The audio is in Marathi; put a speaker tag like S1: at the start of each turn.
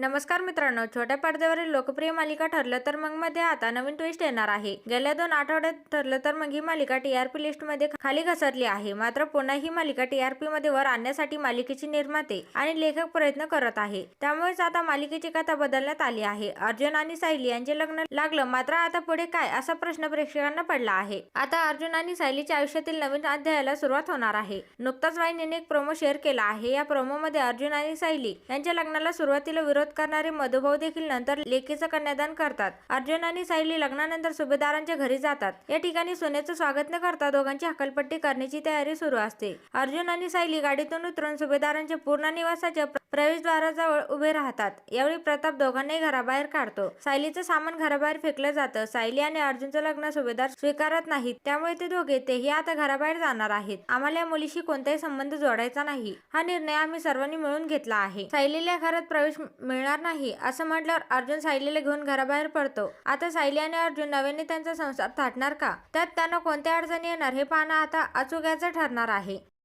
S1: नमस्कार मित्रांनो छोट्या पडद्यावरील लोकप्रिय मालिका ठरलं तर मग मध्ये आता नवीन ट्विस्ट येणार आहे. गेल्या दोन आठवड्यात ठरलं तर मग ही मालिका टीआरपी लिस्टमध्ये खाली घसरली आहे. मात्र पुन्हा ही मालिका टीआरपी मध्ये वर आणण्यासाठी मालिकेची निर्माते आणि लेखक प्रयत्न करत आहे. त्यामुळेच आता मालिकेची कथा बदलण्यात आली आहे. अर्जुन आणि सायली यांचे लग्न लागलं. मात्र आता पुढे काय असा प्रश्न प्रेक्षकांना पडला आहे. आता अर्जुन आणि सायलीच्या आयुष्यातील नवीन अध्यायाला सुरुवात होणार आहे. नुकताच वाहिनीने एक प्रोमो शेअर केला आहे. या प्रोमो मध्ये अर्जुन आणि सायली यांच्या लग्नाला सुरुवातीला विरोध करणारे मधुभाऊ देखील नंतर लेकीचं कन्यादान करतात. अर्जुन आणि सायली लग्नानंतर सुभेदारांच्या घरी जातात. या ठिकाणी सोन्याचं स्वागत न करता दोघांची हकलपट्टी करण्याची तयारी सुरू असते. अर्जुन आणि सायली गाडीतून उतरून सुभेदारांच्या पूर्ण निवासाच्या प्रवेशद्वाराजवळ उभे राहतात. यावेळी प्रताप दोघांनाही घराबाहेर काढतो. सायलीचं सामान घराबाहेर फेकलं जातं. सायली आणि अर्जुनचं लग्न सुभेदार स्वीकारत नाहीत. त्यामुळे ते दोघे तेही आता घराबाहेर जाणार आहेत. आम्हाला या मुलीशी कोणताही संबंध जोडायचा नाही. हा निर्णय आम्ही सर्वांनी मिळून घेतला आहे. सायलीला घरात प्रवेश मिळणार नाही असं म्हटल्यावर अर्जुन सायलीला घेऊन घराबाहेर पडतो. आता सायली आणि अर्जुन नव्याने त्यांचा संसार थाटणार का? त्यात त्यांना कोणत्या अडचणी येणार हे पाहणं आता अचूक ठरणार आहे.